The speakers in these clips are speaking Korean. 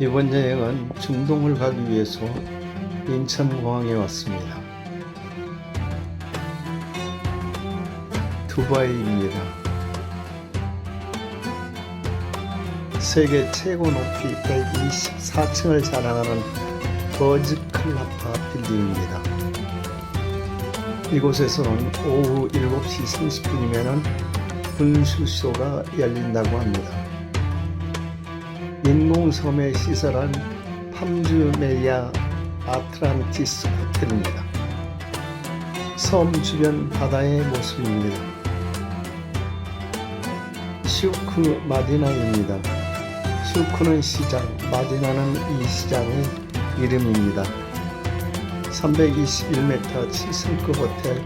이번 여행은 중동을 가기 위해서 인천공항에 왔습니다. 두바이입니다. 세계 최고 높이 124층을 자랑하는 버즈 칼라파 빌딩입니다. 이곳에서는 오후 7시 30분이면 분수쇼가 열린다고 합니다. 인공섬에 시설한 팜주메야 아트란티스 호텔입니다. 섬 주변 바다의 모습입니다. 슈크 마디나입니다. 슈크는 시장, 마디나는 이 시장의 이름입니다. 321m 7층급 호텔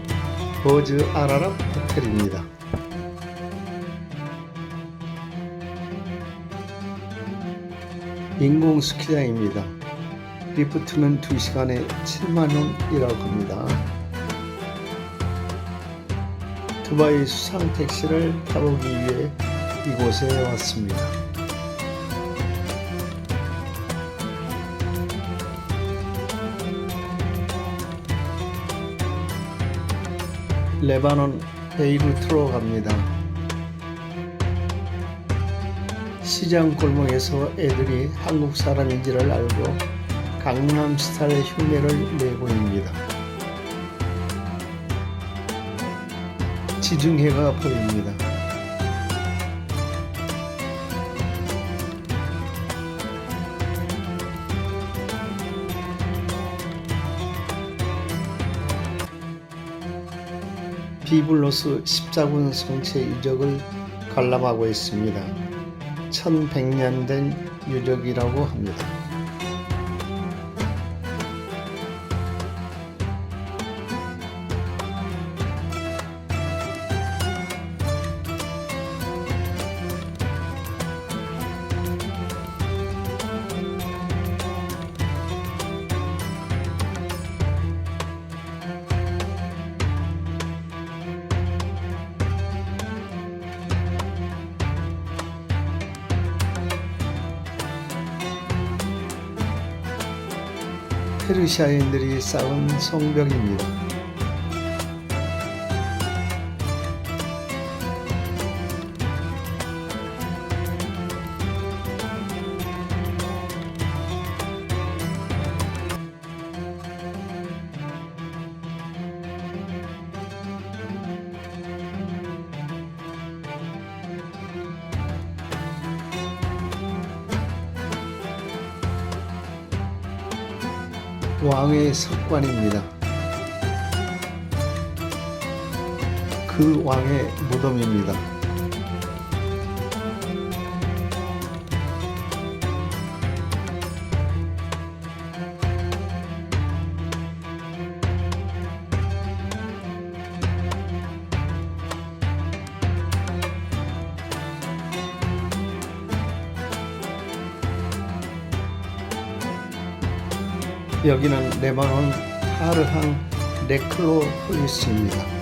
버즈 아라랍 호텔입니다. 인공 스키장입니다. 리프트는 2시간에 7만원이라고 합니다. 두바이 수상 택시를 타보기 위해 이곳에 왔습니다. 레바논 베이루트로 갑니다. 시장 골목에서 애들이 한국 사람인지를 알고 강남 스타일 흉내를 내고 있습니다. 지중해가 보입니다. 비블로스 십자군 성체 유적을 관람하고 있습니다. 1100년 된 유적이라고 합니다. 페르시아인들이 쌓은 성벽입니다. 왕의 석관입니다. 그 왕의 무덤입니다. 여기는 레바논 타르항 네클로폴리스입니다.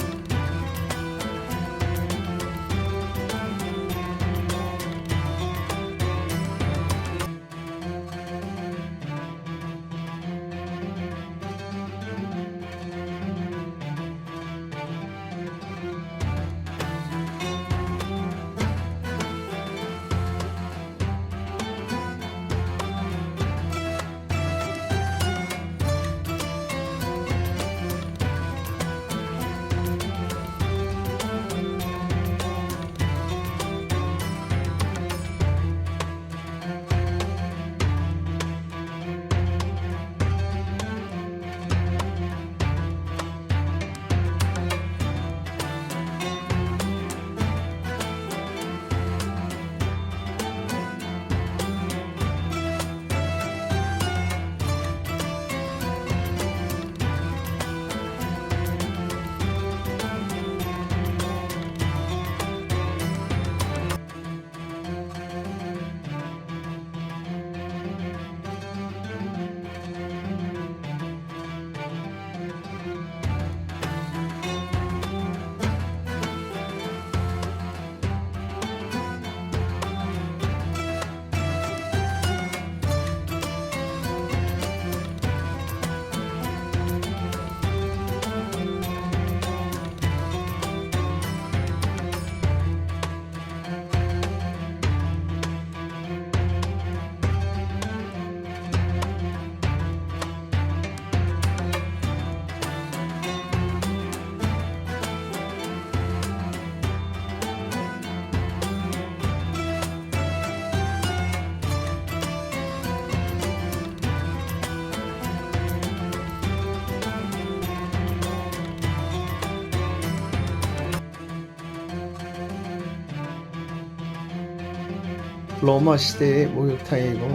로마 시대의 목욕탕이고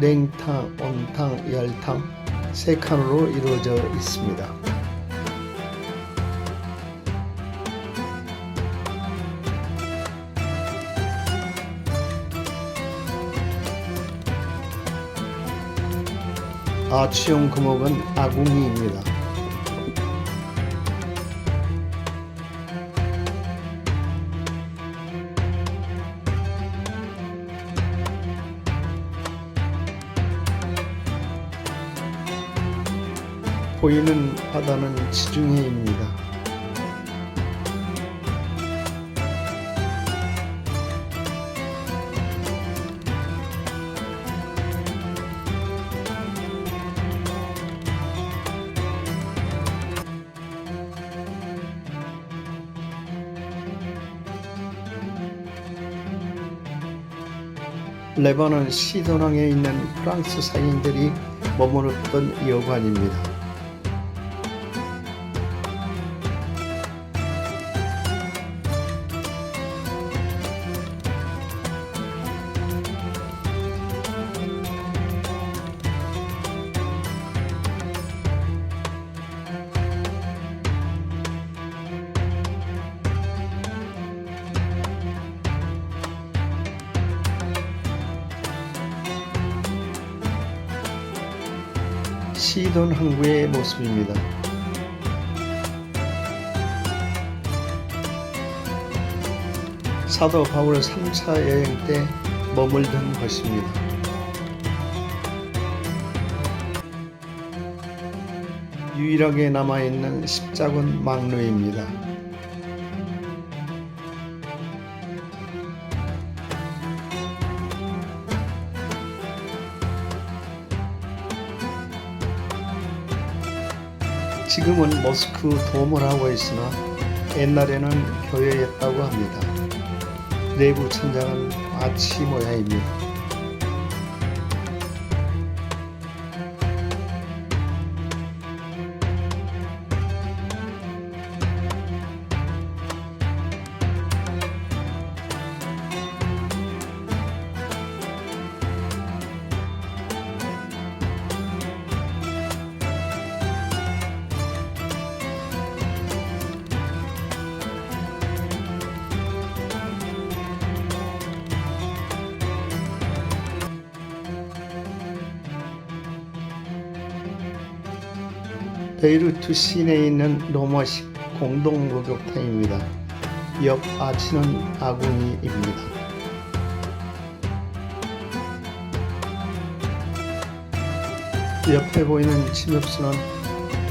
냉탕, 온탕, 열탕 세 칸으로 이루어져 있습니다. 아치용 금옥은 아궁이입니다. 보이는 바다는 지중해입니다. 레바논 시도낭에 있는 프랑스 상인들이 머물렀던 여관입니다. 시돈 항구의 모습입니다. 사도 바울 3차 여행 때 머물던 곳입니다. 유일하게 남아있는 십자군 망루입니다. 지금은 모스크 도움을 하고 있으나 옛날에는 교회였다고 합니다. 내부 천장은 아치 모양입니다. 베이루트 시내에 있는 로마식 공동 목욕탕입니다. 옆 아치는 아궁이입니다. 옆에 보이는 침엽수는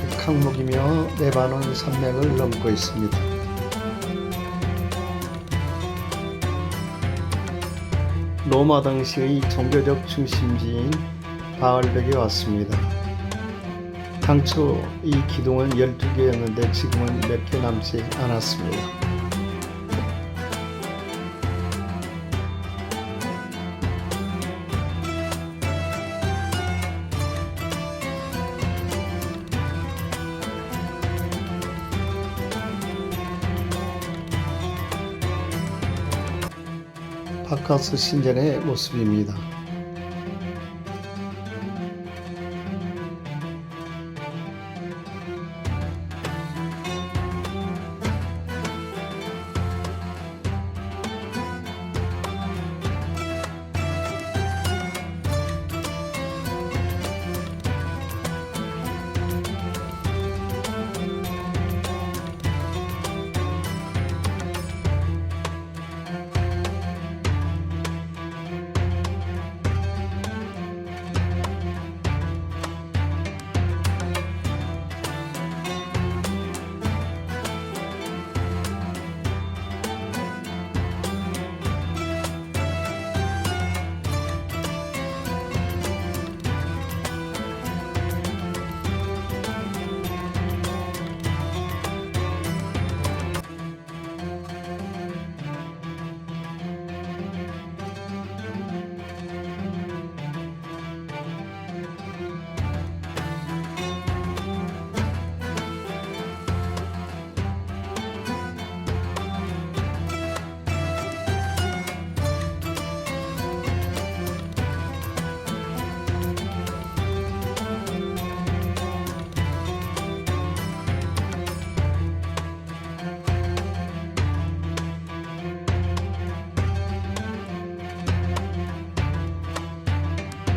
백항목이며 레바논 산맥을 넘고 있습니다. 로마 당시의 종교적 중심지인 바알백에 왔습니다. 당초 이 기둥은 12개였는데 지금은 몇 개 남지 않았습니다. 바카스 신전의 모습입니다.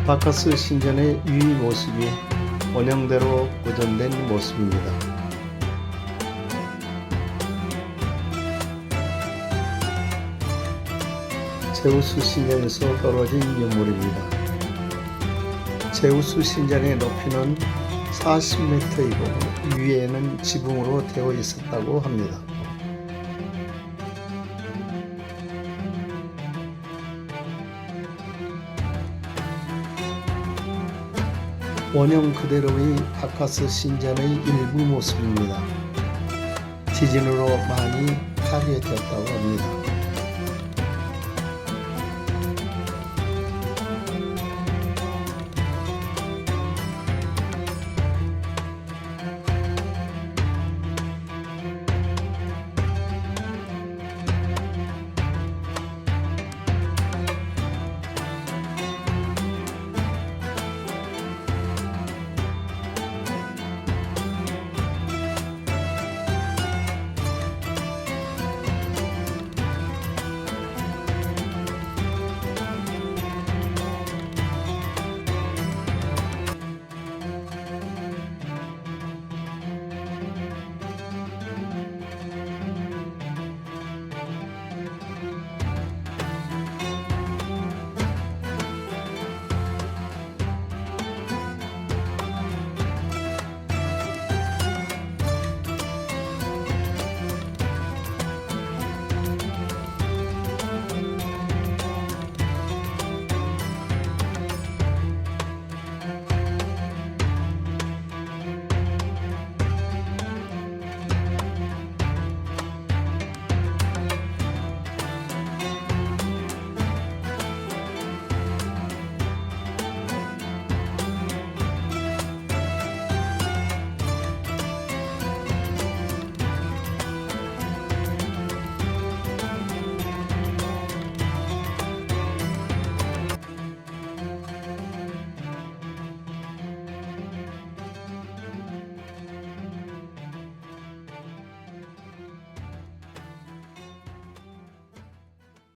바카스 신전의 유의 모습이 원형대로 보존된 모습입니다. 제우스 신전에서 떨어진 유물입니다. 제우스 신전의 높이는 40m이고 위에는 지붕으로 되어 있었다고 합니다. 원형 그대로의 바카스 신전의 일부 모습입니다. 지진으로 많이 파괴되었다고 합니다.